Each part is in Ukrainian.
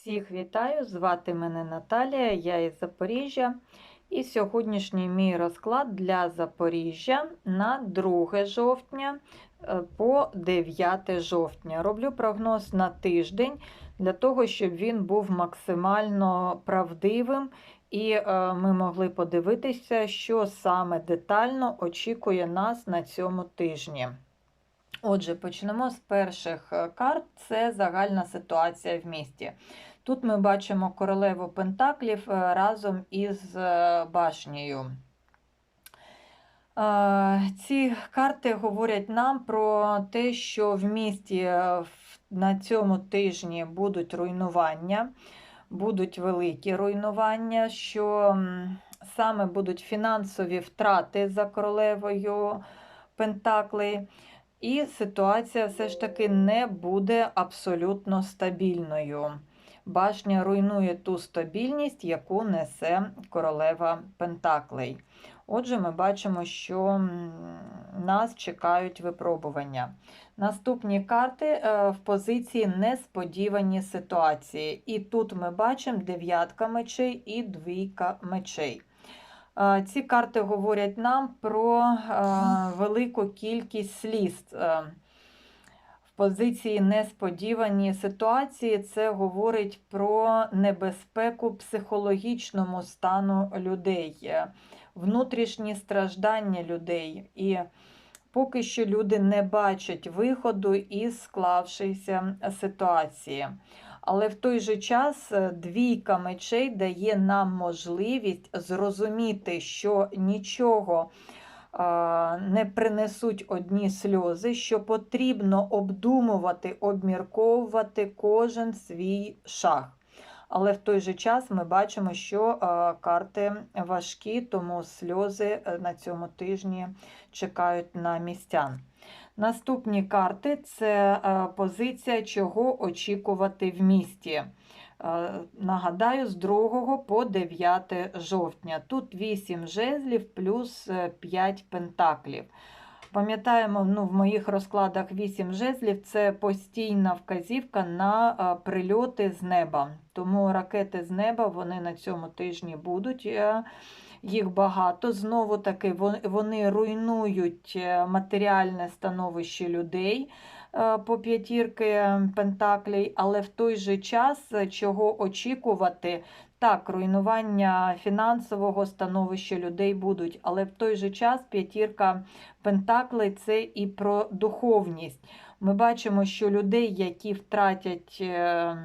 Всіх вітаю! Звати мене Наталія, я із Запоріжжя. І сьогоднішній мій розклад для Запоріжжя на 2 жовтня е, по 9 жовтня. Роблю прогноз на тиждень для того, щоб він був максимально правдивим і е, ми могли подивитися, що саме детально очікує нас на цьому тижні. Отже, почнемо з перших е, карт. Це загальна ситуація в місті. Тут ми бачимо королеву Пентаклів е, разом із е, башнею. Ці карти говорять нам про те, що в місті на цьому тижні будуть руйнування, будуть великі руйнування, що саме будуть фінансові втрати за королевою Пентаклей. І ситуація все ж таки не буде абсолютно стабільною. Башня руйнує ту стабільність, яку несе королева Пентаклей. Отже, ми бачимо, що нас чекають випробування. Наступні карти е, в позиції несподівані ситуації. І тут ми бачимо дев'ятка мечей і двійка мечей. Е, Ці карти говорять нам про е, велику кількість сліз. Е, В позиції несподівані ситуації це говорить про небезпеку психологічному стану людей, внутрішні страждання людей. І поки що люди не бачать виходу із склавшейся ситуації. Але в той же час е, двійка мечей дає нам можливість зрозуміти, що нічого не принесуть одні сльози, що потрібно обдумувати, обмірковувати кожен свій шаг. Але в той же час ми бачимо, що карти важкі, тому сльози е, на цьому тижні чекають на містян. Наступні карти це е, позиція, чого очікувати в місті. Е, Нагадаю, з 2 по 9 жовтня. Тут 8 жезлів плюс 5 пентаклів. Пам'ятаємо, ну, в моїх розкладах 8 жезлів це постійна вказівка на е, прильоти з неба. Тому ракети з неба вони на цьому тижні будуть. Їх багато. Знову таки вони руйнують е, матеріальне становище людей е, по п'ятірки пентаклей, але в той же час е, чого очікувати. Так, руйнування фінансового становища людей будуть, але в той же час п'ятірка пентаклей це і про духовність. Ми бачимо, що людей, які втратять е,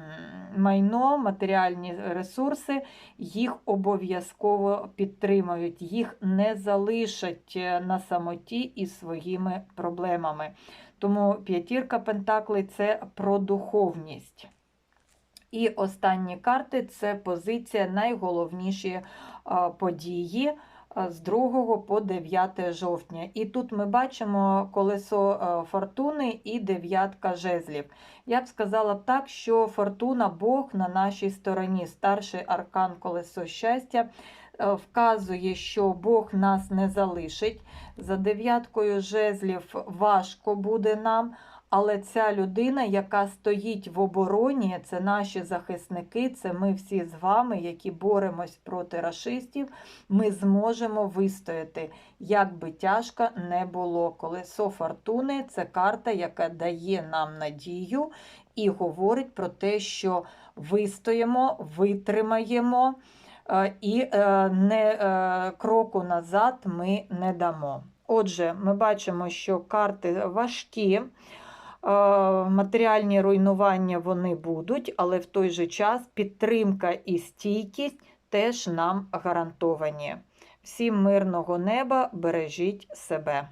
майно, матеріальні ресурси, їх обов'язково підтримають, їх не залишать е, на самоті із своїми проблемами. Тому п'ятірка пентаклей це про духовність. І останні карти це позиція найголовніші події з 2 по 9 жовтня. І тут ми бачимо колесо фортуни і дев'ятка жезлів. Я б сказала так, що фортуна Бог на нашій стороні, старший аркан колесо щастя. е, Вказує, що Бог нас не залишить. За дев'яткою жезлів важко буде нам, але ця людина, яка стоїть в обороні, це наші захисники, це ми всі з вами, які боремось проти рашистів, ми зможемо вистояти, як би тяжко не було. Колесо фортуни це карта, яка дає нам надію і говорить про те, що вистоїмо, витримаємо. е, І е, не е, кроку назад ми не дамо. Отже, ми бачимо, що карти важкі, матеріальні руйнування вони будуть, але в той же час підтримка і стійкість теж нам гарантовані. Всім мирного неба, бережіть себе.